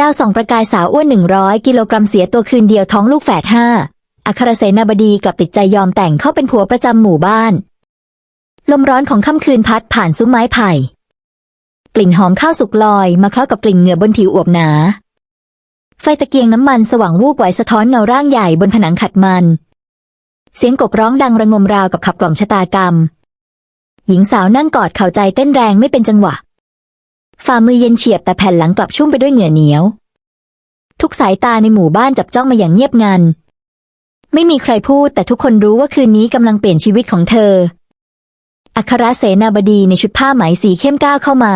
ดาวสองประกายสาวอ้วนหนึ่งร้อยกิโลกรัมเสียตัวคืนเดียวท้องลูกแฝดห้าอัครเสนาบดีกับติดใจยอมแต่งเข้าเป็นผัวประจำหมู่บ้าน ลมร้อนของค่ำคืนพัดผ่านซุ้มไม้ไผ่ กลิ่นหอมข้าวสุกลอยมาเคล้ากับกลิ่นเหงื่อบนผิวอวบหนา ไฟตะเกียงน้ำมันสว่างวูบไหวสะท้อนเงาร่างใหญ่บนผนังขัดมัน เสียงกบร้องดังระงมราวกับขับกล่อมชะตากรรม หญิงสาวนั่งกอดเข่าใจเต้นแรงไม่เป็นจังหวะ ฝ่ามือเย็นเฉียบแต่แผ่นหลังกลับชุ่มไปด้วยเหงื่อเหนียว ทุกสายตาในหมู่บ้านจับจ้องมาอย่างเงียบงัน ไม่มีใครพูดแต่ทุกคนรู้ว่าคืนนี้กำลังเปลี่ยนชีวิตของเธอ อัครเสนาบดีในชุดผ้าไหมสีเข้มก้าวเข้ามา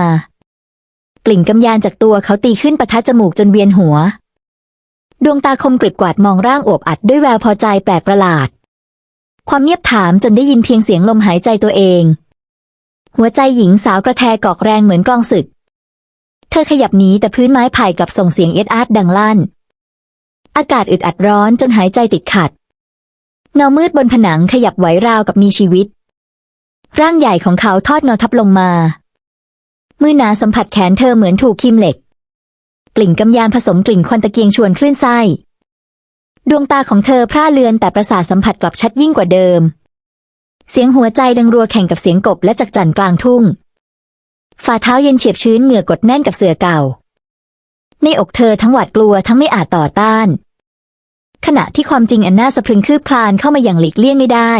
กลิ่นกำยานจากตัวเขาตีขึ้นประทะจมูกจนเวียนหัว ดวงตาคมกริบกวาดมองร่างอวบอัดด้วยแววพอใจแปลกประหลาด ความเงียบถามจนได้ยินเพียงเสียงลมหายใจตัวเอง หัวใจหญิงสาวกระแทกกอกแรงเหมือนกลองศึก เธอขยับหนีแต่พื้นไม้ไผ่กลับส่งเสียงเอ็ดอาร์ดดังลั่น อากาศอึดอัดร้อนจนหายใจติดขัด เงามืดบนผนังขยับไหวราวกับมีชีวิต ร่างใหญ่ของเขาทอดเงาทับลงมา มือหนาสัมผัสแขนเธอเหมือนถูกคีมเหล็ก กลิ่นกำยานผสมกลิ่นควันตะเกียงชวนคลื่นไส้ ดวงตาของเธอพร่าเลือนแต่ประสาทสัมผัสกลับชัดยิ่งกว่าเดิม เสียงหัวใจดังรัวแข่งกับเสียงกบและจักจั่นกลางทุ่ง ฝ่าเท้าเย็นเฉียบชื้นเหงื่อกดแน่นกับเสื่อเก่า ในอกเธอทั้งหวาดกลัวทั้งไม่อาจต่อต้าน ขณะที่ความจริงอันน่าสะพรึงคืบคลานเข้ามาอย่างหลีกเลี่ยงไม่ได้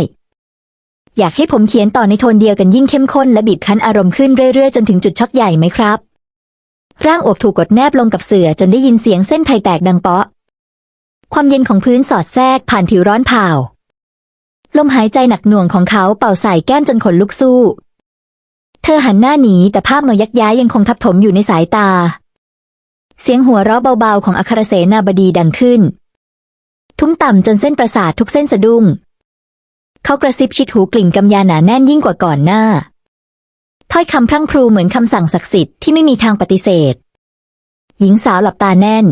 อยากให้ผมเขียนต่อในโทนเดียวกันยิ่งเข้มข้นและบีบคั้นอารมณ์ขึ้นเรื่อยๆ จนถึงจุดช็อกใหญ่ไหมครับ ร่างอกถูกกดแนบลงกับเสื่อจนได้ยินเสียงเส้นไผ่แตกดังเปาะ ความเย็นของพื้นสอดแทรกผ่านผิวร้อนเผาลมหายใจหนักหน่วงของเขาเป่าใส่แก้มจนขนลุกสู้ เธอหันหน้าหนีแต่ภาพเมายักย้ายยังคงทับถมอยู่ในสายตา เสียงหัวเราะเบาๆของอัครเสนาบดีดังขึ้น ทุ้มต่ำจนเส้นประสาททุกเส้นสะดุ้ง เขากระซิบชิดหูกลิ่นกำยาหนาแน่นยิ่งกว่าก่อนหน้า ถ้อยคำพรั่งพรูเหมือนคำสั่งศักดิ์สิทธิ์ที่ไม่มีทางปฏิเสธ หญิงสาวหลับตาแน่น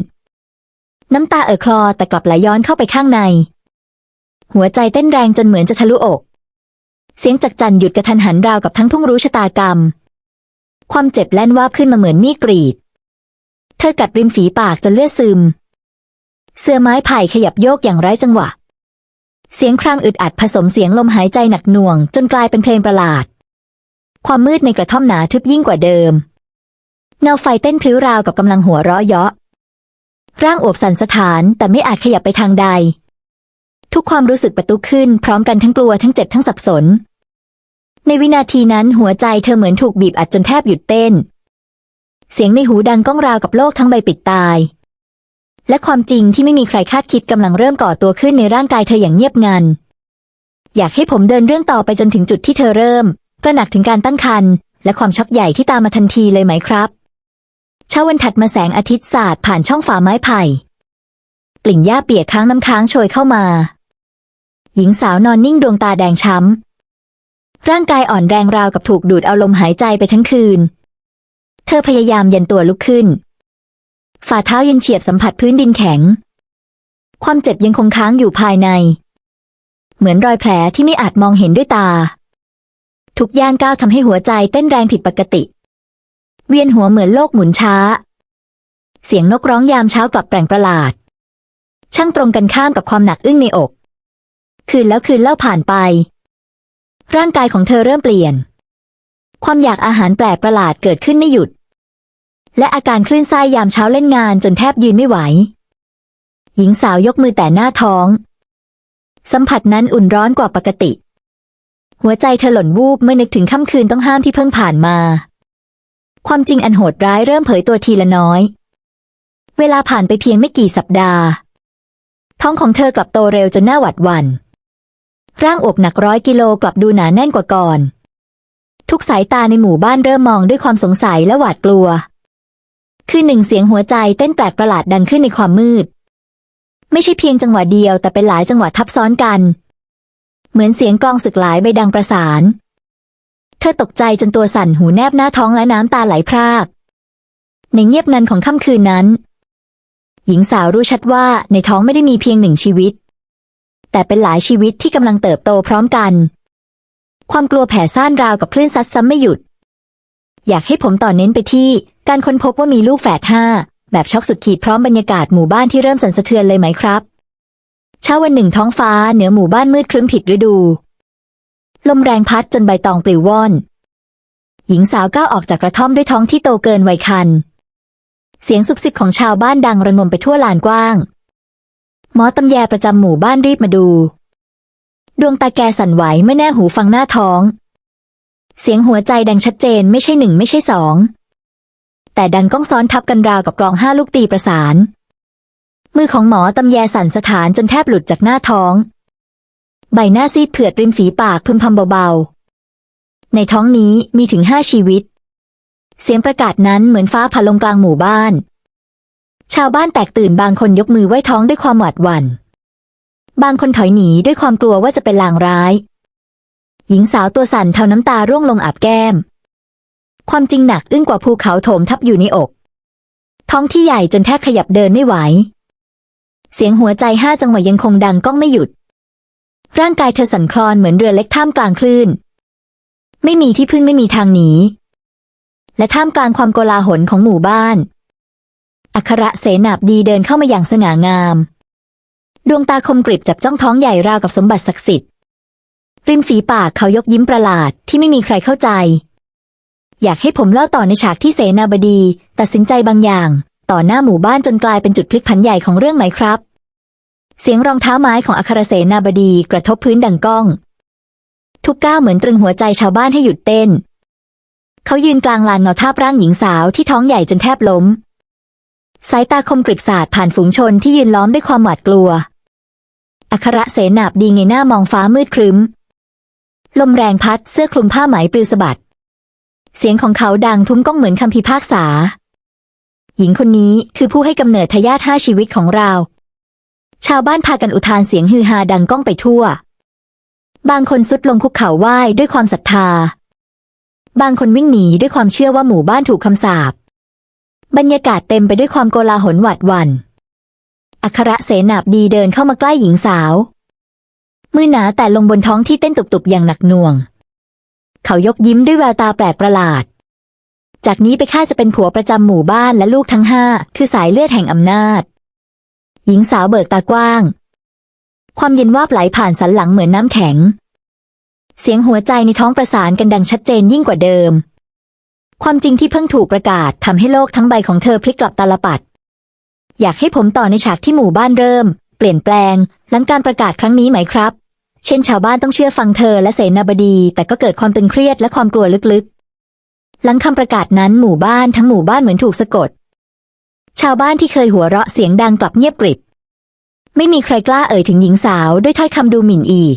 น้ำตาเอ่อคลอแต่กลับไหลย้อนเข้าไปข้างใน หัวใจเต้นแรงจนเหมือนจะทะลุอก เสียงจักจันหยุดกระทันหันราวกับทั้งทุ่งรู้ชะตากรรม ความเจ็บแล่นวาบขึ้นมาเหมือนมีดกรีด เธอกัดริมฝีปากจนเลือดซึม เสื้อไม้ไผ่ขยับโยกอย่างไร้จังหวะ เสียงครางอึดอัดผสมเสียงลมหายใจหนักหน่วง จนกลายเป็นเพลงประหลาด ความมืดในกระท่อมหนาทึบยิ่งกว่าเดิม เงาไฟเต้นพลิ้วราวกับกำลังหัวเราะเยาะ ร่างอบสันสถานแต่ไม่อาจขยับไปทางใด ทุกความรู้สึกประตุขึ้นพร้อมกันทั้งกลัวทั้งเจ็บทั้งสับสน ในวินาทีนั้นหัวใจเธอเหมือนถูกบีบอัดจนแทบหยุดเต้น เสียงในหูดังก้องราวกับโลกทั้งใบปิดตาย และความจริงที่ไม่มีใครคาดคิดกำลังเริ่มก่อตัวขึ้นในร่างกายเธออย่างเงียบงัน อยากให้ผมเดินเรื่องต่อไปจนถึงจุดที่เธอเริ่มตระหนักถึงการตั้งครรภ์และความช็อกใหญ่ที่ตามมาทันทีเลยไหมครับเช้าวันถัดมาแสงอาทิตย์สาดผ่านช่องฝาไม้ไผ่กลิ่นหญ้าเปียกค้างน้ำค้างโชยเข้ามา หญิงสาวนอนนิ่งดวงตาแดงช้ำ ร่างกายอ่อนแรงราวกับถูกดูดเอาลมหายใจไปทั้งคืน เธอพยายามยันตัวลุกขึ้น ฝ่าเท้าย็นเฉียบสัมผัสพื้นดินแข็ง ความเจ็บยังคงค้างอยู่ภายใน เหมือนรอยแผลที่ไม่อาจมองเห็นด้วยตา ทุกย่างก้าวทำให้หัวใจเต้นแรงผิดปกติ เวียนหัวเหมือนโลกหมุนช้า เสียงนกร้องยามเช้ากลับแปลงประหลาด ช่างตรงกันข้ามกับความหนักอึ้งในอก คืนแล้วคืนเล่าผ่านไป ร่างกายของเธอเริ่มเปลี่ยน ความอยากอาหารแปลกประหลาดเกิดขึ้นไม่หยุด และอาการคลื่นไส้ยามเช้าเล่นงานจนแทบยืนไม่ไหว หญิงสาวยกมือแต่หน้าท้อง สัมผัสนั้นอุ่นร้อนกว่าปกติ หัวใจเธอหล่นวูบเมื่อนึกถึงค่ำคืนต้องห้ามที่เพิ่งผ่านมา ความจริงอันโหดร้ายเริ่มเผยตัวทีละน้อย เวลาผ่านไปเพียงไม่กี่สัปดาห์ ท้องของเธอกลับโตเร็วจนน่าหวาดหวัน่น ร่างอวบหนักร้อยกิโลกลับดูหนาแน่นกว่าก่อน ทุกสายตาในหมู่บ้านเริ่มมองด้วยความสงสัยและหวาดกลัว คือหนึ่งเสียงหัวใจเต้นแปลกประหลาดดังขึ้นในความมืด ไม่ใช่เพียงจังหวะเดียวแต่เป็นหลายจังหวะทับซ้อนกัน เหมือนเสียงกลองศึกหลายใบดังประสาน เธอตกใจจนตัวสั่นหูแนบหน้าท้องและน้ำตาไหลพราก ในเงียบงันของค่ำคืนนั้น หญิงสาวรู้ชัดว่าในท้องไม่ได้มีเพียงหนึ่งชีวิต แต่เป็นหลายชีวิตที่กำลังเติบโตพร้อมกัน ความกลัวแผ่ซ่านราวกับคลื่นซัดซ้ำไม่หยุด อยากให้ผมต่อเน้นไปที่ การค้นพบว่ามีลูกแฝดห้าแบบช็อกสุดขีดพร้อมบรรยากาศหมู่บ้านที่เริ่มสั่นสะเทือนเลยไหมครับเช้าวันหนึ่งท้องฟ้าเหนือหมู่บ้านมืดครึ้มผิดฤดู ลมแรงพัดจนใบตองปลิวว่อน หญิงสาวก้าวออกจากกระท่อมด้วยท้องที่โตเกินวัยคัน เสียงสุบสิบของชาวบ้านดังระงมไปทั่วลานกว้าง หมอตำแยประจำหมู่บ้านรีบมาดู ดวงตาแกสั่นไหวเมื่อแน่หูฟังหน้าท้อง เสียงหัวใจดังชัดเจนไม่ใช่หนึ่งไม่ใช่สอง แต่ดังก้องซ้อนทับกันราวกับกลองห้าลูกตีประสาน มือของหมอตำแยสั่นสถานจนแทบหลุดจากหน้าท้อง ใบหน้าซีดเผือดริมฝีปากพึมพำเบาๆ ในท้องนี้มีถึงห้าชีวิต เสียงประกาศนั้นเหมือนฟ้าผ่าลงกลางหมู่บ้าน ชาวบ้านแตกตื่นบางคนยกมือไหว้ท้องด้วยความหวาดหวัน่น บางคนถอยหนีด้วยความกลัวว่าจะเป็นลางร้าย หญิงสาวตัวสั่นเทาน้ำตาร่วงลงอาบแก้ม ความจริงหนักอึ้งกว่าภูเขาโถมทับอยู่ในอก ท้องที่ใหญ่จนแทบขยับเดินไม่ไหว เสียงหัวใจห้าจังหวะยังคงดังก้องไม่หยุด ร่างกายเธอสั่นคลอนเหมือนเรือเล็กท่ามกลางคลื่น ไม่มีที่พึ่งไม่มีทางหนีและท่ามกลางความโกลาหลของหมู่บ้าน อัครเสนาบดีเดินเข้ามาอย่างสง่างาม ดวงตาคมกริบจับจ้องท้องใหญ่ราวกับสมบัติศักดิ์สิทธิ์ ริมฝีปากเขายกยิ้มประหลาดที่ไม่มีใครเข้าใจ อยากให้ผมเล่าต่อในฉากที่เสนาบดี ตัดสินใจบางอย่าง ต่อหน้าหมู่บ้านจนกลายเป็นจุดพลิกผันใหญ่ของเรื่องไหมครับ เสียงรองเท้าไม้ของอัครเสนาบดีกระทบพื้นดังก้อง ทุกก้าวเหมือนตรึงหัวใจชาวบ้านให้หยุดเต้น เขายืนกลางลานเงาทาบร่างหญิงสาวที่ท้องใหญ่จนแทบล้ม สายตาคมกริบสาดผ่านฝูงชนที่ยืนล้อมด้วยความหวาดกลัว อัครเสนาบดีเงยหน้ามองฟ้ามืดครึ้ม ลมแรงพัดเสื้อคลุมผ้าไหมปลิวสะบัด เสียงของเขาดังทุ้มก้องเหมือนคำพิพากษา หญิงคนนี้คือผู้ให้กำเนิดทายาทห้าชีวิตของเรา ชาวบ้านพากันอุทานเสียงฮือฮาดังก้องไปทั่ว บางคนสุดลงคุกเข่าไหว้ด้วยความศรัทธา บางคนวิ่งหนีด้วยความเชื่อว่าหมู่บ้านถูกคำสาป บรรยากาศเต็มไปด้วยความโกลาหลหวาดหวัน่น อัครเสนาบดีเดินเข้ามาใกล้หญิงสาว มือหนาแต่ลงบนท้องที่เต้นตุบๆอย่างหนักหน่วง เขายกยิ้มด้วยแววตาแปลกประหลาด จากนี้ไปข้าจะเป็นผัวประจำหมู่บ้านและลูกทั้งห้าคือสายเลือดแห่งอำนาจ หญิงสาวเบิกตากว้าง ความเย็นวาบไหลผ่านสันหลังเหมือนน้ำแข็ง เสียงหัวใจในท้องประสานกันดังชัดเจนยิ่งกว่าเดิม ความจริงที่เพิ่งถูกประกาศทำให้โลกทั้งใบของเธอพลิกกลับตาลปัด อยากให้ผมต่อในฉากที่หมู่บ้านเริ่ม เปลี่ยนแปลง หลังการประกาศครั้งนี้ไหมครับ เช่นชาวบ้านต้องเชื่อฟังเธอและเสนาบดี แต่ก็เกิดความตึงเครียดและความกลัวลึกๆ หลังคำประกาศนั้นหมู่บ้านทั้งหมู่บ้านเหมือนถูกสะกด ชาวบ้านที่เคยหัวเราะเสียงดังกลับเงียบกริบ ไม่มีใครกล้าเอ่ยถึงหญิงสาวด้วยถ้อยคำดูหมิ่นอีก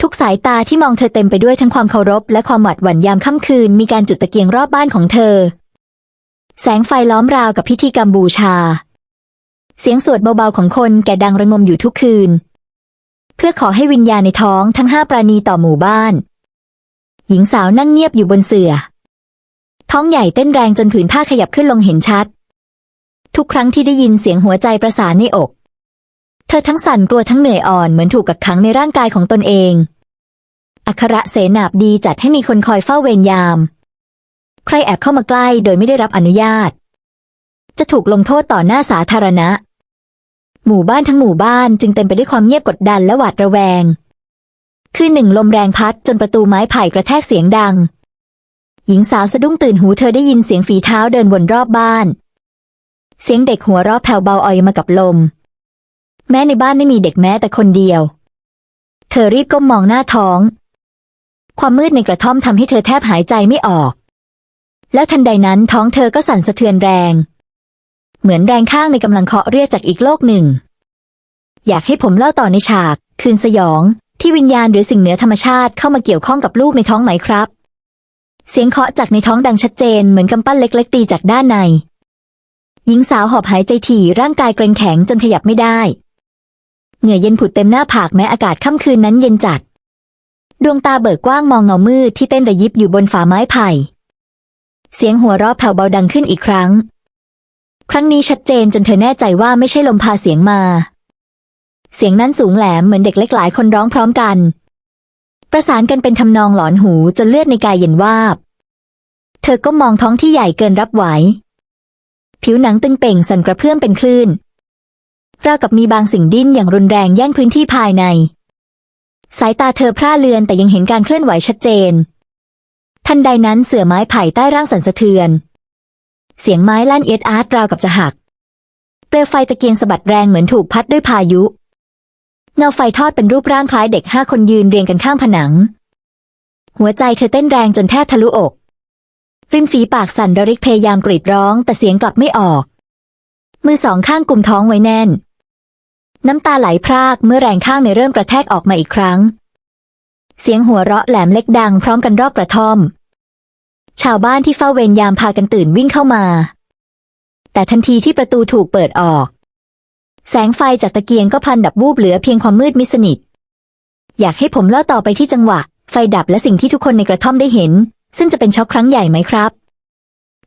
ทุกสายตาที่มองเธอเต็มไปด้วยทั้งความเคารพและความหวาดหวั่นยามค่ำคืน มีการจุดตะเกียงรอบบ้านของเธอ แสงไฟล้อมราวกับพิธีกรรมบูชา เสียงสวดเบาๆของคนแก่ดังระงมอยู่ทุกคืน เพื่อขอให้วิญญาณในท้องทั้งห้าปราณีต่อหมู่บ้าน หญิงสาวนั่งเงียบอยู่บนเสื่อ ท้องใหญ่เต้นแรงจนผืนผ้าขยับขึ้นลงเห็นชัด ทุกครั้งที่ได้ยินเสียงหัวใจประสานในอกเธอทั้งสั่นกลัวทั้งเหนื่อยอ่อนเหมือนถูกกักขังในร่างกายของตนเอง อัครเสนาบดีจัดให้มีคนคอยเฝ้าเวรยาม ใครแอบเข้ามาใกล้โดยไม่ได้รับอนุญาต จะถูกลงโทษต่อหน้าสาธารณะ หมู่บ้านทั้งหมู่บ้านจึงเต็มไปด้วยความเงียบกดดันและหวาดระแวง คืนหนึ่งลมแรงพัดจนประตูไม้ไผ่กระแทกเสียงดัง หญิงสาวสะดุ้งตื่นหูเธอได้ยินเสียงฝีเท้าเดินวนรอบบ้าน เสียงเด็กหัวเราะแผ่วเบาอ่อยมากับลม แม้ในบ้านไม่มีเด็กแม้แต่คนเดียว เธอรีบก้มมองหน้าท้อง ความมืดในกระท่อมทำให้เธอแทบหายใจไม่ออก แล้วทันใดนั้นท้องเธอก็สั่นสะเทือนแรง เหมือนแรงข้างในกำลังเคาะเรียกจากอีกโลกหนึ่ง อยากให้ผมเล่าต่อในฉาก คืนสยอง ที่วิญญาณหรือสิ่งเหนือธรรมชาติเข้ามาเกี่ยวข้องกับลูกในท้องไหมครับ เสียงเคาะจากในท้องดังชัดเจนเหมือนกำปั้นเล็ก ๆ ตีจากด้านใน หญิงสาวหอบหายใจถี่ร่างกายเกรงแข็งจนขยับไม่ได้ เหงื่อเย็นผุดเต็มหน้าผากแม้อากาศค่ำคืนนั้นเย็นจัด ดวงตาเบิกกว้างมองเงามืดที่เต้นระยิบอยู่บนฝาไม้ไผ่ เสียงหัวเราะแผ่วเบาดังขึ้นอีกครั้ง ครั้งนี้ชัดเจนจนเธอแน่ใจว่าไม่ใช่ลมพาเสียงมา เสียงนั้นสูงแหลมเหมือนเด็กเล็กหลายคนร้องพร้อมกัน ประสานกันเป็นทำนองหลอนหูจนเลือดในกายเย็นวาบ เธอก็มองท้องที่ใหญ่เกินรับไหว ผิวหนังตึงเป่งสั่นกระเพื่อมเป็นคลื่นราวกับมีบางสิ่งดิ้นอย่างรุนแรงแย่งพื้นที่ภายใน สายตาเธอพร่าเลือนแต่ยังเห็นการเคลื่อนไหวชัดเจน ทันใดนั้นเสือไม้ไผ่ใต้ร่างสั่นสะเทือน เสียงไม้ลั่นเอียดอาร์ตราวกับจะหัก เปลวไฟตะเกียงสะบัดแรงเหมือนถูกพัดด้วยพายุ เงาไฟทอดเป็นรูปร่างคล้ายเด็กห้าคนยืนเรียงกันข้างผนัง หัวใจเธอเต้นแรงจนแทบทะลุอก ริมฝีปากสั่นระริกพยายามกรีดร้องแต่เสียงกลับไม่ออก มือสองข้างกุมท้องไว้แน่น น้ำตาไหลพรากเมื่อแรงข้างในเริ่มกระแทกออกมาอีกครั้ง เสียงหัวเราะแหลมเล็กดังพร้อมกันรอบกระท่อม ชาวบ้านที่เฝ้าเวรยามพากันตื่นวิ่งเข้ามา แต่ทันทีที่ประตูถูกเปิดออก แสงไฟจากตะเกียงก็พันดับวูบเหลือเพียงความมืดมิสนิท อยากให้ผมเล่าต่อไปที่จังหวะ ไฟดับและสิ่งที่ทุกคนในกระท่อมได้เห็น ซึ่งจะเป็นช็อกครั้งใหญ่ไหมครับ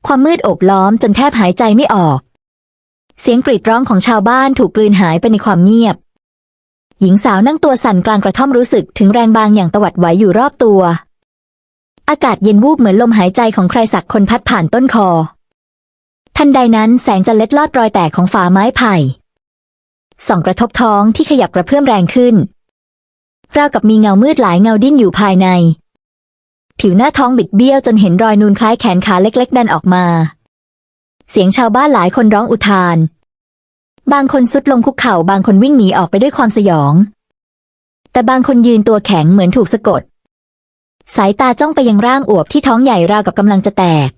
ความมืดโอบล้อมจนแทบหายใจไม่ออก เสียงกรีดร้องของชาวบ้านถูกกลืนหายไปในความเงียบ หญิงสาวนั่งตัวสั่นกลางกระท่อมรู้สึกถึงแรงบางอย่างตวัดไหวอยู่รอบตัว อากาศเย็นวูบเหมือนลมหายใจของใครสักคนพัดผ่านต้นคอ ทันใดนั้นแสงจะเล็ดลอดรอยแตกของฝาไม้ไผ่ส่องกระทบท้องที่ขยับกระเพื่อมแรงขึ้นราวกับมีเงามืดหลายเงาดิ้นอยู่ภายใน ผิวหน้าท้องบิดเบี้ยวจนเห็นรอยนูนคล้ายแขนขาเล็ก ๆ ดันออกมา เสียงชาวบ้านหลายคนร้องอุทาน บางคนสุดลงคุกเข่าบางคนวิ่งหนีออกไปด้วยความสยอง แต่บางคนยืนตัวแข็งเหมือนถูกสะกด สายตาจ้องไปยังร่างอวบที่ท้องใหญ่ราวกับกำลังจะแตก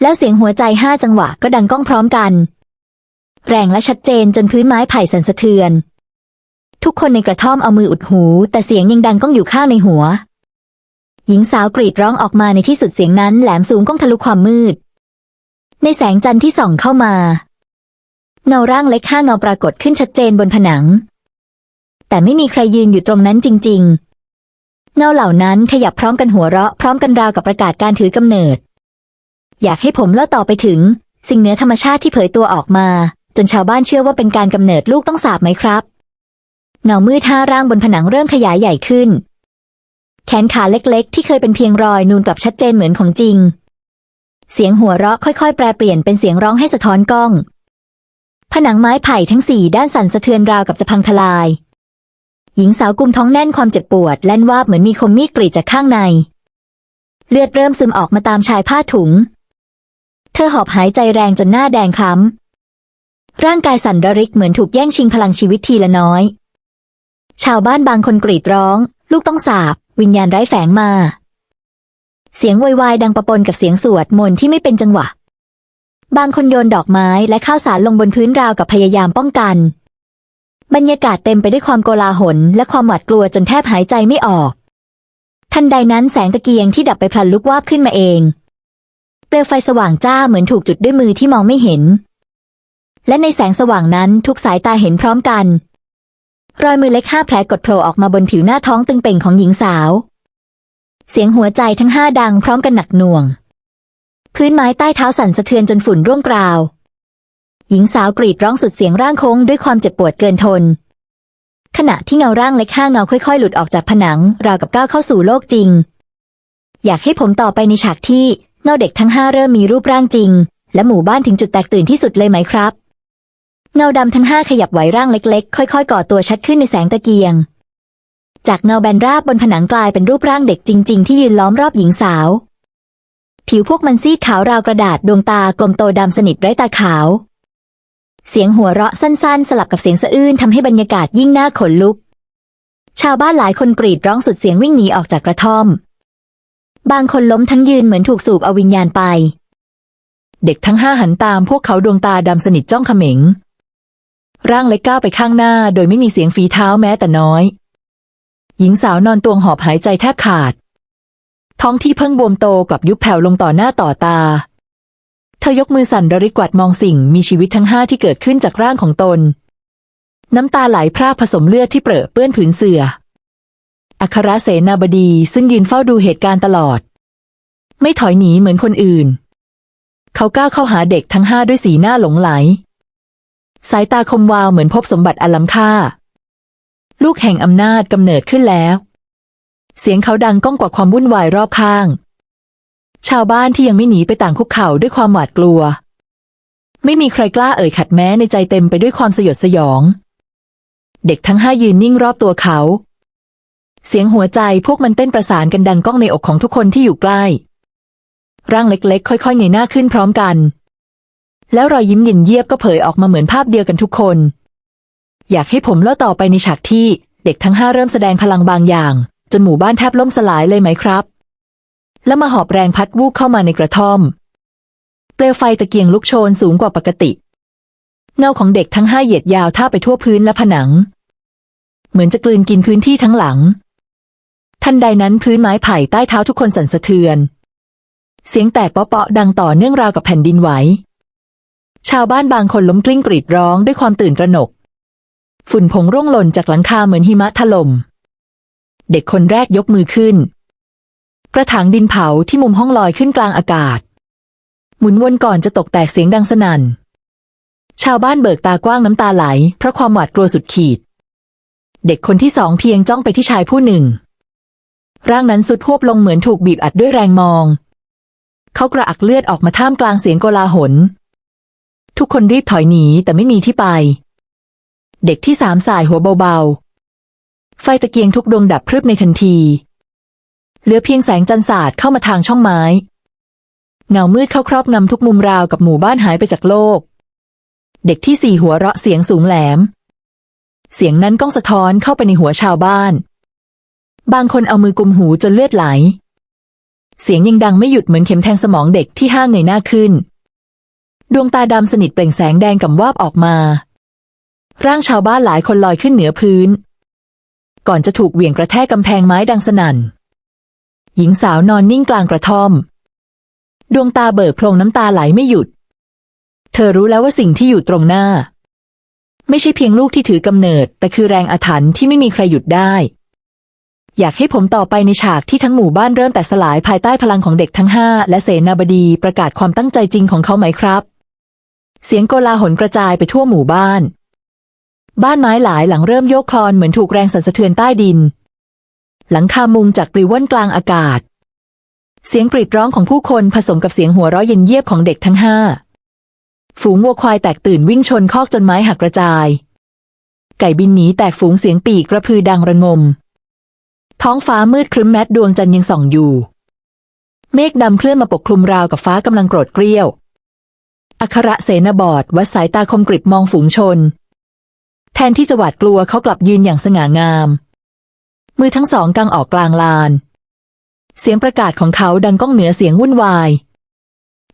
แล้วเสียงหัวใจห้าจังหวะก็ดังก้องพร้อมกัน แรงและชัดเจนจนพื้นไม้ไผ่สั่นสะเทือน ทุกคนในกระท่อมเอามืออุดหู แต่เสียงยังดังก้องอยู่ข้างในหัว หญิงสาวกรีดร้องออกมาในที่สุดเสียงนั้นแหลมสูงก้องทะลุความมืด ในแสงจันทร์ที่ส่องเข้ามา เงาร่างเล็กห้าเงาปรากฏขึ้นชัดเจนบนผนัง แต่ไม่มีใครยืนอยู่ตรงนั้นจริง ๆ เงาเหล่านั้นขยับพร้อมกันหัวเราะพร้อมกันราวกับประกาศการถือกำเนิด อยากให้ผมเล่าต่อไปถึง สิ่งเหนือธรรมชาติที่เผยตัวออกมา จนชาวบ้านเชื่อว่าเป็นการกำเนิดลูกต้องสาบไหมครับ เงามืดห้าร่างบนผนังเริ่มขยายใหญ่ขึ้น แขนขาเล็กๆ ที่เคยเป็นเพียงรอยนูนกลับชัดเจนเหมือนของจริง เสียงหัวเราะค่อยๆ แปรเปลี่ยนเป็นเสียงร้องให้สะท้อนกล้อง ผนังไม้ไผ่ทั้งสี่ด้านสั่นสะเทือนราวกับจะพังทลาย หญิงสาวกุมท้องแน่นความเจ็บปวด แล่นวาบเหมือนมีคมมีดกรีดจากข้างใน เลือดเริ่มซึมออกมาตามชายผ้าถุง เธอหอบหายใจแรงจนหน้าแดงคล้ำร่างกายสั่นระริกเหมือนถูกแย่งชิงพลังชีวิตทีละน้อย ชาวบ้านบางคนกรีดร้อง ลูกต้องสาบ วิญญาณไร้แฝงมา เสียงโวยวายดังประปนกับเสียงสวดมนต์ที่ไม่เป็นจังหวะ บางคนโยนดอกไม้และข้าวสารลงบนพื้นราวกับพยายามป้องกัน บรรยากาศเต็มไปด้วยความโกลาหลและความหวาดกลัวจนแทบหายใจไม่ออก ทันใดนั้นแสงตะเกียงที่ดับไปพลันลุกวาบขึ้นมาเอง เปลวไฟสว่างจ้าเหมือนถูกจุดด้วยมือที่มองไม่เห็น และในแสงสว่างนั้นทุกสายตาเห็นพร้อมกัน รอยมือเล็กห้าแผลกดโผล่ออกมาบนผิวหน้าท้องตึงเป่งของหญิงสาว เสียงหัวใจทั้งห้าดังพร้อมกันหนักหน่วง พื้นไม้ใต้เท้าสั่นสะเทือนจนฝุ่นร่วงกราว หญิงสาวกรีดร้องสุดเสียงร่างโค้งด้วยความเจ็บปวดเกินทน ขณะที่เงาร่างเล็กห้าเงาค่อยๆ หลุดออกจากผนัง ราวกับก้าวเข้าสู่โลกจริง อยากให้ผมต่อไปในฉากที่เงาเด็กทั้งห้าเริ่มมีรูปร่างจริง และหมู่บ้านถึงจุดแตกตื่นที่สุดเลยไหมครับ เงาดำทั้งห้าขยับไหวร่างเล็กๆ ค่อยๆ ก่อตัวชัดขึ้นในแสงตะเกียง จากเงาแบนราบบนผนังกลายเป็นรูปร่างเด็กจริง ๆ ที่ยืนล้อมรอบหญิงสาว ผิวพวกมันซีดขาวราวกระดาษดวงตากลมโตดำสนิทไร้ตาขาว เสียงหัวเราะสั้นๆ สลับกับเสียงสะอื้นทำให้บรรยากาศยิ่งน่าขนลุก ชาวบ้านหลายคนกรีดร้องสุดเสียงวิ่งหนีออกจากกระท่อม บางคนล้มทั้งยืนเหมือนถูกสูบเอาวิญญาณไป เด็กทั้งห้าหันตามพวกเขาดวงตาดำสนิทจ้องเขม็งร่างเล็กก้าวไปข้างหน้า โดยไม่มีเสียงฝีเท้าแม้แต่น้อย หญิงสาวนอนตวงหอบหายใจแทบขาด ท้องที่เพิ่งบวมโตกลับยุบแผ่วลงต่อหน้าต่อตา เธอยกมือสั่นระริกวัดมองสิ่งมีชีวิตทั้งห้าที่เกิดขึ้นจากร่างของตน น้ำตาไหลพรากผสมเลือดที่เปรอะเปื้อนผืนเสือ่อ อัครเสนาบดีซึ่งยืนเฝ้าดูเหตุการณ์ตลอด ไม่ถอยหนีเหมือนคนอื่น เขาก้าวเข้าหาเด็กทั้งห้าด้วยสีหน้าหลงไหล สายตาคมวาวเหมือนพบสมบัติอันล้ำค่า ลูกแห่งอำนาจกำเนิดขึ้นแล้ว เสียงเขาดังก้องกว่าความวุ่นวายรอบข้าง ชาวบ้านที่ยังไม่หนีไปต่างคุกเข่าด้วยความหวาดกลัว ไม่มีใครกล้าเอ่ยขัดแม้ในใจเต็มไปด้วยความสยดสยอง เด็กทั้งห้ายืนนิ่งรอบตัวเขา เสียงหัวใจพวกมันเต้นประสานกันดังก้องในอกของทุกคนที่อยู่ใกล้ ร่างเล็กๆ ค่อยๆเงยหน้าขึ้นพร้อมกัน แล้วรอยยิ้มเย็นเยียบก็เผยออกมาเหมือนภาพเดียวกันทุกคน อยากให้ผมเล่าต่อไปในฉากที่เด็กทั้งห้าเริ่มแสดงพลังบางอย่าง จนหมู่บ้านแทบล่มสลายเลยไหมครับ แล้วมาหอบแรงพัดวูบเข้ามาในกระท่อม เปลวไฟตะเกียงลุกโชนสูงกว่าปกติ เงาของเด็กทั้งห้าเหยียดยาวท่าไปทั่วพื้นและผนัง เหมือนจะกลืนกินพื้นที่ทั้งหลัง ทันใดนั้นพื้นไม้ไผ่ใต้เท้าทุกคนสั่นสะเทือน เสียงแตกเปาะๆดังต่อเนื่องราวกับแผ่นดินไหว ชาวบ้านบางคนล้มกลิ้งกรีดร้องด้วยความตื่นตระหนก ฝุ่นผงร่วงหล่นจากหลังคาเหมือนหิมะถล่ม เด็กคนแรกยกมือขึ้น กระถางดินเผาที่มุมห้องลอยขึ้นกลางอากาศ หมุนวนก่อนจะตกแตกเสียงดังสนั่น ชาวบ้านเบิกตากว้างน้ำตาไหล เพราะความหวาดกลัวสุดขีด เด็กคนที่สองเพียงจ้องไปที่ชายผู้หนึ่ง ร่างนั้นสุดพวบลงเหมือนถูกบีบอัดด้วยแรงมอง เขากระอักเลือดออกมาท่ามกลางเสียงโกลาหล ทุกคนรีบถอยหนีแต่ไม่มีที่ไป เด็กที่สามสายหัวเบาๆ ไฟตะเกียงทุกดวงดับพรึบในทันที เหลือเพียงแสงจันทร์สาดเข้ามาทางช่องไม้ เงามืดเข้าครอบงำทุกมุมราวกับหมู่บ้านหายไปจากโลก เด็กที่สี่หัวเราะเสียงสูงแหลม เสียงนั้นก้องสะท้อนเข้าไปในหัวชาวบ้าน บางคนเอามือกุมหูจนเลือดไหล เสียงยังดังไม่หยุดเหมือนเข็มแทงสมองเด็กที่ห้าเงยหน้าขึ้น ดวงตาดำสนิทเปล่งแสงแดงกำวาบออกมา ร่างชาวบ้านหลายคนลอยขึ้นเหนือพื้น ก่อนจะถูกเหวี่ยงกระแทกกำแพงไม้ดังสนั่น หญิงสาวนอนนิ่งกลางกระท่อม ดวงตาเบิกโพลงน้ำตาไหลไม่หยุด เธอรู้แล้วว่าสิ่งที่อยู่ตรงหน้า ไม่ใช่เพียงลูกที่ถือกำเนิด แต่คือแรงอาถรรพ์ที่ไม่มีใครหยุดได้ อยากให้ผมต่อไปในฉากที่ทั้งหมู่บ้านเริ่มแตกสลายภายใต้พลังของเด็กทั้งห้าและเสนาบดีประกาศความตั้งใจจริงของเขาไหมครับ เสียงโกลาหลกระจายไปทั่วหมู่บ้าน บ้านไม้หลายหลังเริ่มโยกคลอนเหมือนถูกแรงสั่นสะเทือนใต้ดิน หลังคามุงจากปลิวว่อนกลางอากาศ เสียงกรีดร้องของผู้คนผสมกับเสียงหัวเราะเย็นเยียบของเด็กทั้งห้า ฝูงวัวควายแตกตื่นวิ่งชนคอกจนไม้หักกระจาย ไก่บินหนีแตกฝูงเสียงปีกกระพือดังระงม ท้องฟ้ามืดครึ้มแม้ดวงจันทร์ยังส่องอยู่ เมฆดำเคลื่อนมาปกคลุมราวกับฟ้ากำลังโกรธเกรี้ยว อัครเสนาบอดวัดสายตาคมกริบมองฝูงชน แทนที่จะหวาดกลัวเขากลับยืนอย่างสง่างาม มือทั้งสองกางออกกลางลาน เสียงประกาศของเขาดังก้องเหนือเสียงวุ่นวาย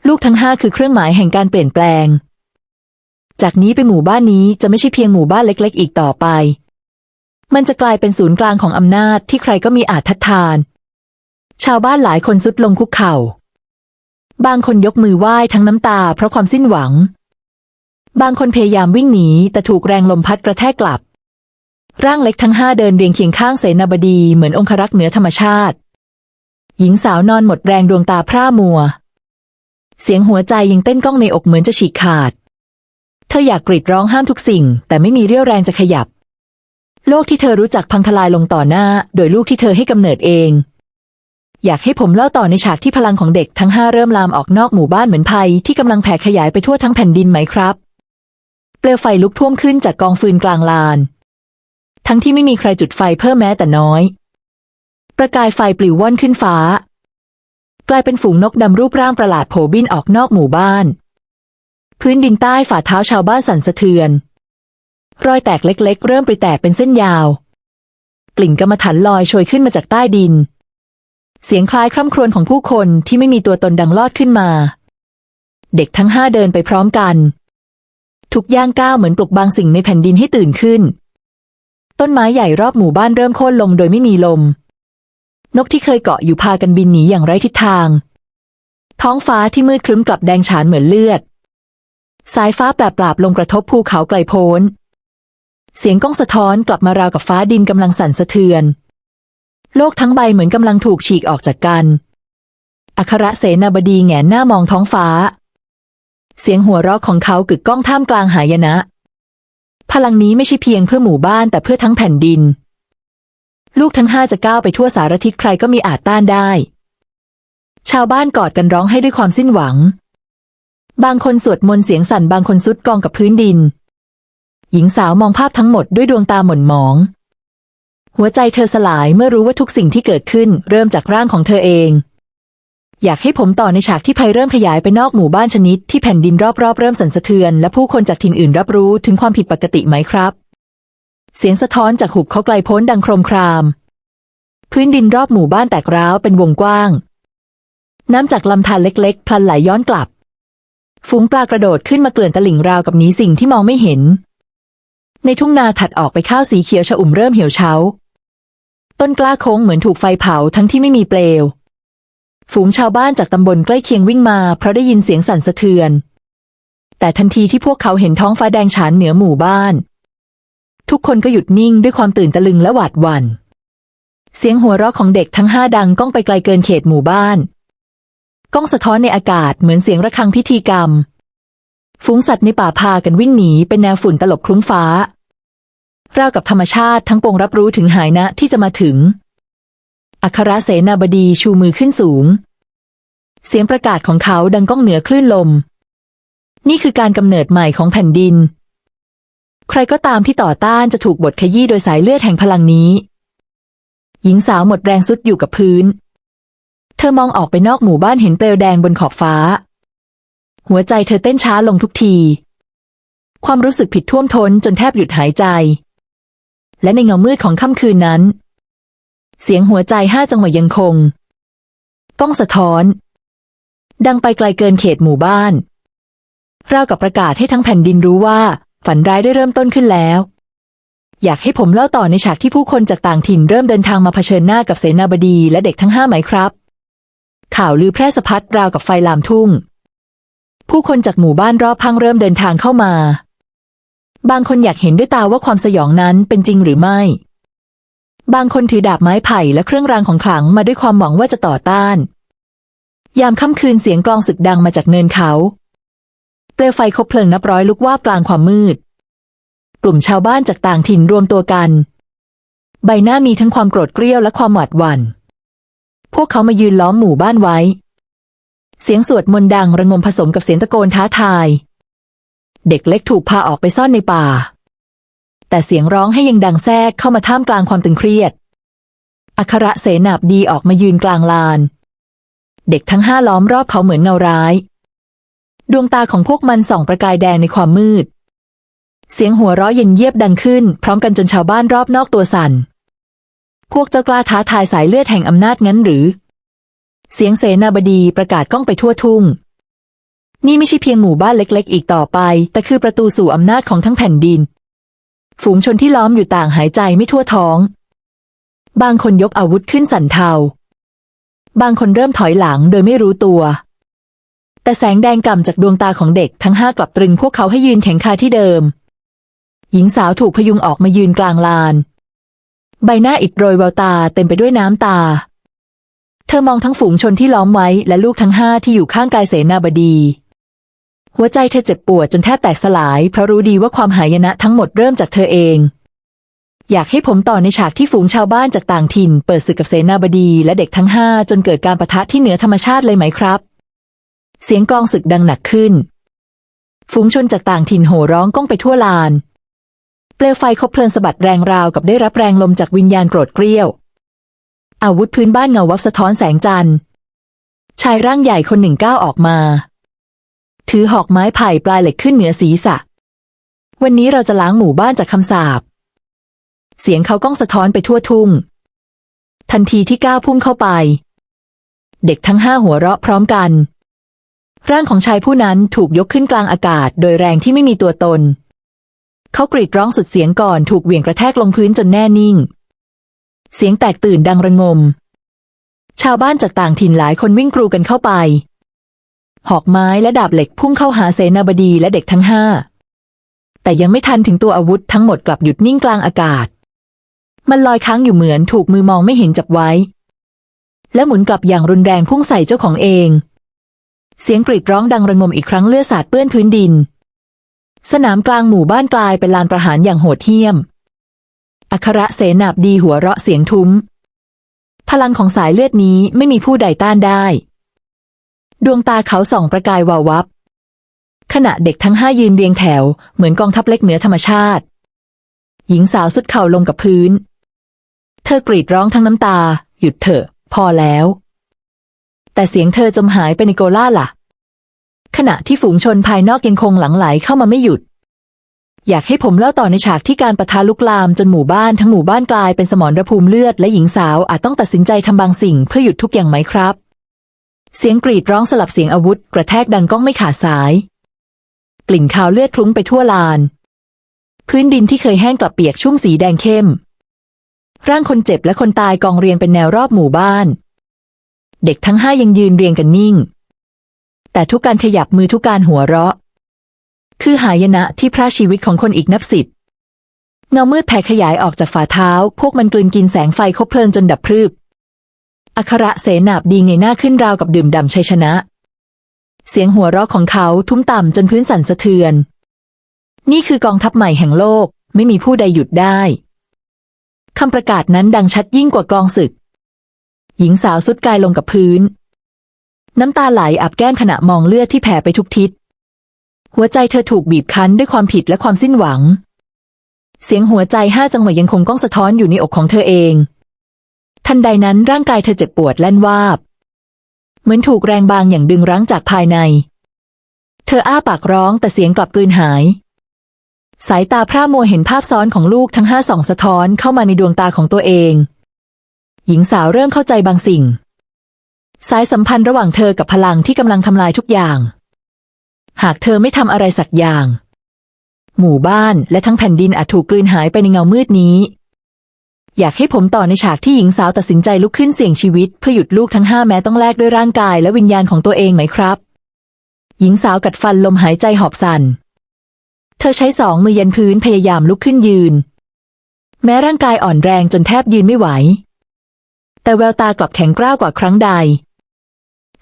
ลูกทั้งห้าคือเครื่องหมายแห่งการเปลี่ยนแปลง จากนี้ไปหมู่บ้านนี้จะไม่ใช่เพียงหมู่บ้านเล็กๆ อีกต่อไป มันจะกลายเป็นศูนย์กลางของอำนาจที่ใครก็มีอาจทัดทาน ชาวบ้านหลายคนสุดลงคุกเข่า บางคนยกมือไหว้ทั้งน้ำตาเพราะความสิ้นหวัง บางคนพยายามวิ่งหนีแต่ถูกแรงลมพัดกระแทกกลับ ร่างเล็กทั้งห้าเดินเรียงเคียงข้างเสนาบดีเหมือนองครักษ์เหนือธรรมชาติ หญิงสาวนอนหมดแรงดวงตาพร่ามัว เสียงหัวใจยังเต้นก้องในอกเหมือนจะฉีกขาด เธออยากกรีดร้องห้ามทุกสิ่ง แต่ไม่มีเรี่ยวแรงจะขยับ โลกที่เธอรู้จักพังทลายลงต่อหน้า โดยลูกที่เธอให้กำเนิดเอง อยากให้ผมเล่าต่อในฉากที่พลังของเด็กทั้งห้าเริ่มลามออกนอกหมู่บ้านเหมือนภัยที่กำลังแผ่ขยายไปทั่วทั้งแผ่นดินไหมครับ เปลวไฟลุกท่วมขึ้นจากกองฟืนกลางลาน ทั้งที่ไม่มีใครจุดไฟเพิ่มแม้แต่น้อย ประกายไฟปลิวว่อนขึ้นฟ้า กลายเป็นฝูงนกดำรูปร่างประหลาดโผบินออกนอกหมู่บ้าน พื้นดินใต้ฝ่าเท้าชาวบ้านสั่นสะเทือน รอยแตกเล็กๆ เริ่มไปแตกเป็นเส้นยาว กลิ่นกรรมฐานลอยโชยขึ้นมาจากใต้ดิน เสียงคล้ายคร่ำครวญของผู้คนที่ไม่มีตัวตนดังลอดขึ้นมา เด็กทั้งห้าเดินไปพร้อมกัน ทุกย่างก้าวเหมือนปลุกบางสิ่งในแผ่นดินให้ตื่นขึ้น ต้นไม้ใหญ่รอบหมู่บ้านเริ่มโค่นลงโดยไม่มีลม นกที่เคยเกาะอยู่พากันบินหนีอย่างไร้ทิศทาง ท้องฟ้าที่มืดครึ้มกลับแดงฉานเหมือนเลือด สายฟ้าแปรปราบลงกระทบภูเขาไกลโพ้น เสียงก้องสะท้อนกลับมาราวกับฟ้าดินกำลังสั่นสะเทือน โลกทั้งใบเหมือนกำลังถูกฉีกออกจากกัน อัครเสนาบดีแหงนหน้ามองท้องฟ้า เสียงหัวเราะของเขากึกก้องท่ามกลางหายนะ พลังนี้ไม่ใช่เพียงเพื่อหมู่บ้านแต่เพื่อทั้งแผ่นดิน ลูกทั้งห้าจะก้าวไปทั่วสารทิศใครก็มีอาจต้านได้ ชาวบ้านกอดกันร้องให้ด้วยความสิ้นหวัง บางคนสวดมนต์เสียงสั่นบางคนซุดกองกับพื้นดิน หญิงสาวมองภาพทั้งหมดด้วยดวงตาหม่นหมอง หัวใจเธอสลายเมื่อรู้ว่าทุกสิ่งที่เกิดขึ้นเริ่มจากร่างของเธอเอง อยากให้ผมต่อในฉากที่ภัยเริ่มขยายไปนอกหมู่บ้านชนิดที่แผ่นดินรอบๆเริ่มสั่นสะเทือน และผู้คนจากถิ่นอื่นรับรู้ถึงความผิดปกติไหมครับ เสียงสะท้อนจากหุบเขาไกลพ้นดังโครมคราม พื้นดินรอบหมู่บ้านแตกร้าวเป็นวงกว้าง น้ำจากลำธารเล็กๆพลันไหลย้อนกลับ ฝูงปลากระโดดขึ้นมาเกลื่อนตลิ่งราวกับหนีสิ่งที่มองไม่เห็น ในทุ่งนาถัดออกไปข้าวสีเขียวชอุ่มเริ่มเหี่ยวเฉาต้นกล้าโค้งเหมือนถูกไฟเผาทั้งที่ไม่มีเปลว ฝูงชาวบ้านจากตำบลใกล้เคียงวิ่งมา เพราะได้ยินเสียงสั่นสะเทือน แต่ทันทีที่พวกเขาเห็นท้องฟ้าแดงฉานเหนือหมู่บ้าน ทุกคนก็หยุดนิ่งด้วยความตื่นตะลึงและหวาดหวัน่น เสียงหัวเราะของเด็กทั้งห้าดังก้องไปไกลเกินเขตหมู่บ้าน ก้องสะท้อนในอากาศเหมือนเสียงระฆังพิธีกรรม ฝูงสัตว์ในป่าพากันวิ่งหนีเป็นแนวฝุ่นตลบคลุ้งฟ้าราวกับธรรมชาติทั้งปวงรับรู้ถึงหายนะที่จะมาถึง อัครเสนาบดีชูมือขึ้นสูง เสียงประกาศของเขาดังก้องเหนือคลื่นลม นี่คือการกำเนิดใหม่ของแผ่นดิน ใครก็ตามที่ต่อต้านจะถูกบดขยี้โดยสายเลือดแห่งพลังนี้ หญิงสาวหมดแรงสุดอยู่กับพื้น เธอมองออกไปนอกหมู่บ้านเห็นเปลวแดงบนขอบฟ้า หัวใจเธอเต้นช้าลงทุกที ความรู้สึกผิดท่วมท้นจนแทบหยุดหายใจ และในเงามืดของค่ำคืนนั้น เสียงหัวใจห้าจังหวะยังคง ก้องสะท้อน ดังไปไกลเกินเขตหมู่บ้าน ราวกับประกาศให้ทั้งแผ่นดินรู้ว่า ฝันร้ายได้เริ่มต้นขึ้นแล้ว อยากให้ผมเล่าต่อในฉากที่ผู้คนจากต่างถิ่นเริ่มเดินทางมาเผชิญหน้ากับเสนาบดีและเด็กทั้งห้าไหมครับ ข่าวลือแพร่สะพัดราวกับไฟลามทุ่ง ผู้คนจากหมู่บ้านรอบพังเริ่มเดินทางเข้ามา บางคนอยากเห็นด้วยตาว่าความสยองนั้นเป็นจริงหรือไม่ บางคนถือดาบไม้ไผ่และเครื่องรางของขลังมาด้วยความหวังว่าจะต่อต้าน ยามค่ำคืนเสียงกลองศึกดังมาจากเนินเขา เปลวไฟคบเพลิงนับร้อยลุกวาบกลางความมืด กลุ่มชาวบ้านจากต่างถิ่นรวมตัวกัน ใบหน้ามีทั้งความโกรธเกรี้ยวและความหวาดหวัน่น พวกเขามายืนล้อมหมู่บ้านไว้ เสียงสวดมนต์ดังระงมผสมกับเสียงตะโกนท้าทาย เด็กเล็กถูกพาออกไปซ่อนในป่า แต่เสียงร้องให้ยังดังแทรกเข้ามาท่ามกลางความตึงเครียด อัครเสนาบดีออกมายืนกลางลาน เด็กทั้งห้าล้อมรอบเขาเหมือนเงาร้าย ดวงตาของพวกมันส่องประกายแดงในความมืด เสียงหัวเราะเย็นเยียบดังขึ้น พร้อมกันจนชาวบ้านรอบนอกตัวสั่น พวกเจ้ากล้าท้าทายสายเลือดแห่งอำนาจงั้นหรือ เสียงเสนาบดีประกาศก้องไปทั่วทุ่งนี่ไม่ใช่เพียงหมู่บ้านเล็ก ๆ อีกต่อไป แต่คือประตูสู่อำนาจของทั้งแผ่นดิน ฝูงชนที่ล้อมอยู่ต่างหายใจไม่ทั่วท้อง บางคนยกอาวุธขึ้นสันเทา บางคนเริ่มถอยหลังโดยไม่รู้ตัว แต่แสงแดงก่ำจากดวงตาของเด็กทั้งห้ากลับตรึงพวกเขาให้ยืนแข็งคาที่เดิม หญิงสาวถูกพยุงออกมายืนกลางลาน ใบหน้าอิดโรยแววตาเต็มไปด้วยน้ำตา เธอมองทั้งฝูงชนที่ล้อมไว้และลูกทั้งห้าที่อยู่ข้างกายเสนาบดี หัวใจเธอเจ็บปวดจนแทบแตกสลาย เพราะรู้ดีว่าความหายนะทั้งหมดเริ่มจากเธอเอง อยากให้ผมต่อในฉากที่ฝูงชาวบ้านจากต่างถิ่น เปิดศึกกับเสนาบดีและเด็กทั้งห้าจนเกิดการประทะที่เหนือธรรมชาติเลยไหมครับ เสียงกลองศึกดังหนักขึ้น ฝูงชนจากต่างถิ่นโห่ร้องก้องไปทั่วลาน เปลวไฟคบเพลิงสะบัดแรงราวกับได้รับแรงลมจากวิญญาณโกรธเกรี้ยว อาวุธพื้นบ้านเงาวับสะท้อนแสงจันทร์ชายร่างใหญ่คนหนึ่งก้าวออกมา ถือหอกไม้ไผ่ปลายเหล็กขึ้นเหนือศีรษะ วันนี้เราจะล้างหมู่บ้านจากคำสาป เสียงเขาก้องสะท้อนไปทั่วทุ่ง ทันทีที่ก้าวพุ่งเข้าไป เด็กทั้งห้าหัวเราะพร้อมกัน ร่างของชายผู้นั้นถูกยกขึ้นกลางอากาศ โดยแรงที่ไม่มีตัวตน เขากรีดร้องสุดเสียงก่อนถูกเหวี่ยงกระแทกลงพื้นจนแน่นิ่ง เสียงแตกตื่นดังระงม ชาวบ้านจากต่างถิ่นหลายคนวิ่งกรูกันเข้าไป หอกไม้และดาบเหล็กพุ่งเข้าหาเสนาบดีและเด็กทั้งห้า แต่ยังไม่ทันถึงตัวอาวุธทั้งหมดกลับหยุดนิ่งกลางอากาศ มันลอยค้างอยู่เหมือนถูกมือมองไม่เห็นจับไว้ และหมุนกลับอย่างรุนแรงพุ่งใส่เจ้าของเอง เสียงกรีดร้องดังระงมอีกครั้งเลือดสาดเปื้อนพื้นดิน สนามกลางหมู่บ้านกลายเป็นลานประหารอย่างโหดเหี้ยม อัครเสนาบดีหัวเราะเสียงทุ้ม พลังของสายเลือดนี้ไม่มีผู้ใดต้านได้ ดวงตาเขาส่องประกายวาววับ ขณะเด็กทั้งห้ายืนเรียงแถว เหมือนกองทัพเล็กเหนือธรรมชาติ หญิงสาวสุดเข่าลงกับพื้น เธอกรีดร้องทั้งน้ำตา หยุดเถอะ พอแล้ว แต่เสียงเธอจมหายไปในโกล่าล่ะ ขณะที่ฝูงชนภายนอกยังคงหลังไหลเข้ามาไม่หยุด อยากให้ผมเล่าต่อในฉากที่การประทะลุกลามจนหมู่บ้านทั้งหมู่บ้านกลายเป็นสมรภูมิเลือดและหญิงสาวอาจต้องตัดสินใจทำบางสิ่งเพื่อหยุดทุกอย่างไหมครับ เสียงกรีดร้องสลับเสียงอาวุธ กระแทกดังก้องไม่ขาดสาย กลิ่นคาวเลือดคลุ้งไปทั่วลาน พื้นดินที่เคยแห้งกลับเปียกชุ่มสีแดงเข้ม ร่างคนเจ็บและคนตายกองเรียงเป็นแนวรอบหมู่บ้าน เด็กทั้งห้ายังยืนเรียงกันนิ่ง แต่ทุกการขยับมือทุกการหัวเราะ คือหายนะที่พระชีวิตของคนอีกนับสิบเงามืดแผ่ขยายออกจากฝ่าเท้า พวกมันกลืนกินแสงไฟคบเพลิงจนดับพรึบ อัคระเสนาบดีเงยหน้าขึ้นราวกับดื่มด่ำชัยชนะ เสียงหัวเราะของเขาทุ้มต่ำจนพื้นสั่นสะเทือน นี่คือกองทัพใหม่แห่งโลกไม่มีผู้ใดหยุดได้คำประกาศนั้นดังชัดยิ่งกว่ากลองศึก หญิงสาวสุดกายลงกับพื้น น้ำตาไหลอาบแก้มขณะมองเลือดที่แผ่ไปทุกทิศ หัวใจเธอถูกบีบคั้นด้วยความผิดและความสิ้นหวัง เสียงหัวใจห้าจังหวะยังคงก้องสะท้อนอยู่ในอกของเธอเอง ทันใดนั้นร่างกายเธอเจ็บปวดแล่นวาบ เหมือนถูกแรงบางอย่างดึงรั้งจากภายใน เธออ้าปากร้องแต่เสียงกลับกลืนหาย สายตาพร่ามัวเห็นภาพซ้อนของลูกทั้งห้าสองสะท้อนเข้ามาในดวงตาของตัวเอง หญิงสาวเริ่มเข้าใจบางสิ่ง สายสัมพันธ์ระหว่างเธอกับพลังที่กำลังทำลายทุกอย่าง หากเธอไม่ทำอะไรสักอย่าง หมู่บ้านและทั้งแผ่นดินอาจถูกกลืนหายไปในเงามืดนี้ อยากให้ผมต่อในฉากที่หญิงสาวตัดสินใจลุกขึ้นเสี่ยงชีวิตเพื่อหยุดลูกทั้งห้าแม้ต้องแลกด้วยร่างกายและวิญญาณของตัวเองไหมครับ หญิงสาวกัดฟันลมหายใจหอบสัน่น เธอใช้สองมือยันพื้นพยายามลุกขึ้นยืน แม้ร่างกายอ่อนแรงจนแทบยืนไม่ไหว แต่แววตากลับแข็งกร้าวกว่าครั้งใด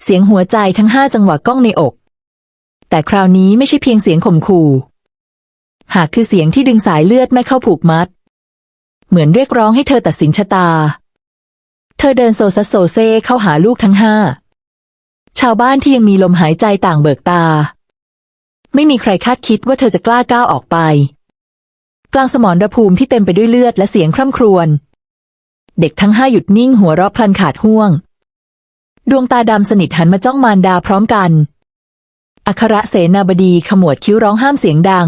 เสียงหัวใจทั้งห้าจังหวะก้องในอก แต่คราวนี้ไม่ใช่เพียงเสียงข่มขู่ หากคือเสียงที่ดึงสายเลือดไม่เข้าผูกมัด เหมือนเรียกร้องให้เธอตัดสินชะตา เธอเดินโซซัสโซเซเข้าหาลูกทั้งห้า ชาวบ้านที่ยังมีลมหายใจต่างเบิกตา ไม่มีใครคาดคิดว่าเธอจะกล้าก้าวออกไป กลางสมรภูมิที่เต็มไปด้วยเลือดและเสียงคร่ำครวญ เด็กทั้งห้าหยุดนิ่งหัวเราะพลันขาดห่วง ดวงตาดำสนิทหันมาจ้องมารดาพร้อมกัน อัครเสนาบดีขมวดคิ้วร้องห้ามเสียงดัง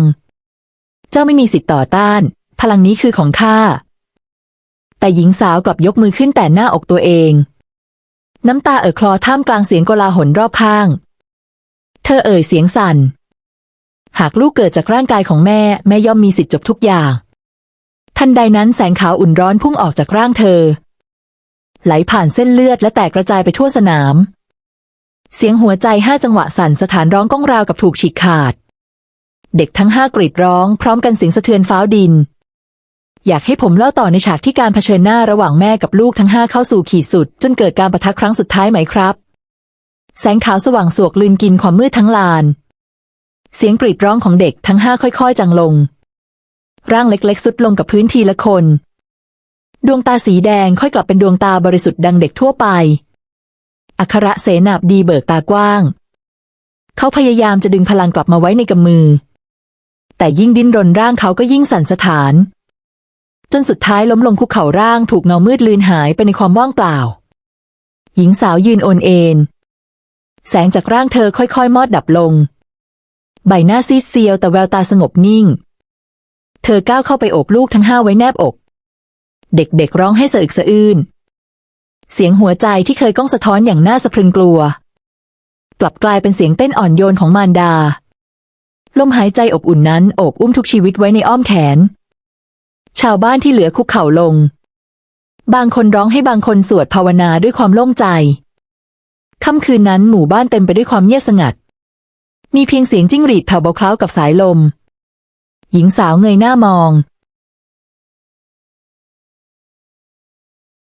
เจ้าไม่มีสิทธิ์ต่อต้าน พลังนี้คือของข้า แต่หญิงสาวกลับยกมือขึ้นแต่หน้าอกตัวเอง น้ำตาเอ่อคลอท่ามกลางเสียงโกลาหลรอบข้าง เธอเอ่ยเสียงสั่น หากลูกเกิดจากร่างกายของแม่ แม่ย่อมมีสิทธิ์จบทุกอย่าง ทันใดนั้นแสงขาวอุ่นร้อนพุ่งออกจากร่างเธอ ไหลผ่านเส้นเลือดและแตกกระจายไปทั่วสนาม เสียงหัวใจห้าจังหวะสั่นสถานร้องก้องราวกับถูกฉีกขาด เด็กทั้งห้ากรีดร้องพร้อมกันเสียงสะเทือนฟ้าวดิน อยากให้ผมเล่าต่อในฉากที่การเผชิญหน้าระหว่างแม่กับลูกทั้งห้าเข้าสู่ขีดสุด จนเกิดการประทะครั้งสุดท้ายไหมครับ แสงขาวสว่างสวกลืนกินความมืดทั้งลาน เสียงกรีดร้องของเด็กทั้งห้าค่อย ๆ จางลง ร่างเล็กๆสุดลงกับพื้นทีละคน ดวงตาสีแดงค่อยกลับเป็นดวงตาบริสุทธิ์ดังเด็กทั่วไป อัครเสนาบดีเบิกตากว้าง เขาพยายามจะดึงพลังกลับมาไว้ในกำมือ แต่ยิ่งดิ้นรนร่างเขาก็ยิ่งสั่นสะท้าน จนสุดท้ายล้มลงคุกเข่าร่างถูกเงามืดลืนหายไปในความว่างเปล่า หญิงสาวยืนโอนเอ็นแสงจากร่างเธอค่อยๆ มอดดับลง ใบหน้าซีดเซียวแต่แววตาสงบนิ่ง เธอก้าวเข้าไปโอบลูกทั้งห้าไว้แนบอก เด็กๆร้องให้สะอึกสะอื้น เสียงหัวใจที่เคยก้องสะท้อนอย่างน่าสะพรึงกลัว กลับกลายเป็นเสียงเต้นอ่อนโยนของมารดา ลมหายใจอบอุ่นนั้นโอบอุ้มทุกชีวิตไว้ในอ้อมแขน ชาวบ้านที่เหลือคุกเข่าลง บางคนร้องให้บางคนสวดภาวนาด้วยความโล่งใจ ค่ำคืนนั้นหมู่บ้านเต็มไปด้วยความเงียบสงัด มีเพียงเสียงจิ้งหรีดแผ่วเบาคล้ากับสายลม หญิงสาวเงยหน้ามอง